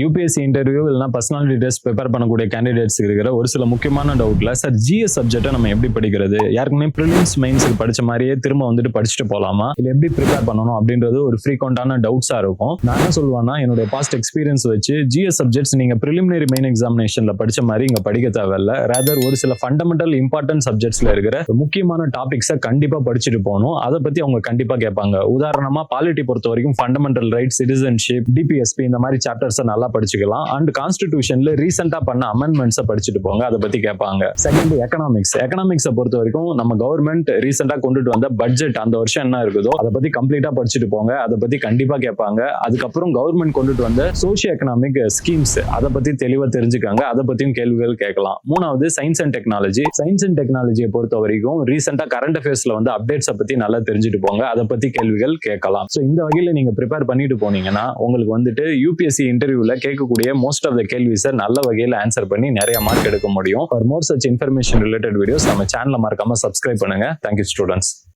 UPSC interview இல்லைனா personality test prepare பண்ணக்கூடிய candidates இருக்கிற ஒரு சில முக்கியமான டவுட்ல சார் ஜிஎஸ் சப்ஜெக்ட்டை நம்ம எப்படி படிக்கிறது? யாருக்குமே ப்ரிலிம்ஸ் மெயின்ஸுக்கு படிச்ச மாதிரியே திரும்ப வந்துட்டு படிச்சுட்டு போலாமா? இல்லை எப்படி ப்ரிப்பேர் பண்ணணும்? அப்படின்றது ஒரு ஃப்ரீக்வெண்டான டவுட்ஸாக இருக்கும். நான் என்ன சொல்லுவேன்னா என்னுடைய பாஸ்ட் எக்ஸ்பீரியன்ஸ் வச்சு ஜிஎஸ் சப்ஜெக்ட்ஸ் நீங்க ப்ரிலிமினரி மெயின் எக்ஸாமினேஷனில் படிச்ச மாதிரி இங்கே படிக்க தேவையில்ல. ரேதர் ஒரு சில ஃபண்டமெண்டல் இம்பார்ட்டன்ட் சப்ஜெக்ட்ஸில் இருக்கிற முக்கியமான டாபிக்ஸை கண்டிப்பாக படிச்சுட்டு போகணும். அதை பற்றி அவங்க கண்டிப்பாக கேட்பாங்க. உதாரணமாக பாலிட்டி பொறுத்த வரைக்கும் ஃபண்டமெண்டல் ரைட் சிட்டிசன்ஷிப் டிபிஎஸ்பி இந்த மாதிரி சாப்டர்ஸை நல்லா படிச்சுக்கலாம். அண்ட் கான்ஸ்டிடியூஷன்ல ரீசெண்டா பண்ண அமெண்ட்மெண்ட்ஸை படிச்சுட்டு போங்க. அதை பத்தி கேட்பாங்க செகண்ட் எக்கனாமிக்ஸ் எக்கனாமிக்ஸை பொறுத்த வரைக்கும் நம்ம கவர்மெண்ட் ரீசெண்டா கொண்டுட்டு வந்த பட்ஜெட் அந்த வருஷம் என்ன இருக்குதோ அதை பத்தி கம்ப்ளீட்டா படிச்சுட்டு போங்க. அதை பத்தி கண்டிப்பா கேட்பாங்க அதுக்கப்புறம் கவர்மெண்ட் கொண்டுட்டு வந்த சோசியோ எக்கனாமிக் ஸ்கீம்ஸ் அதை பத்தி தெளிவா தெரிஞ்சுக்காங்க. அதை பத்தியும் கேள்விகள் கேட்கலாம். மூணாவது science and technology science and டெக்னாலஜியை பொறுத்த வரைக்கும் ரீசெண்டா கரண்ட் அஃபேர்ஸ்ல வந்து அப்டேட்ஸை பத்தி நல்லா தெரிஞ்சுட்டு போங்க. அதை பத்தி கேள்விகள் கேட்கலாம். ஸோ இந்த வகையில நீங்க ப்ரிப்பேர் பண்ணிட்டு போனீங்கன்னா உங்களுக்கு வந்துட்டு யூபிஎஸ்சி இன்டர்வியூல கேட்கக்கூடிய மோஸ்ட் ஆஃப் த கேள்விஸை நல்ல வகையில் ஆன்சர் பண்ணி நிறைய மார்க் எடுக்க முடியும். For more such information related videos நம்ம சேனலை மறக்காம சப்ஸ்கிரைப் பண்ணுங்க. Thank you students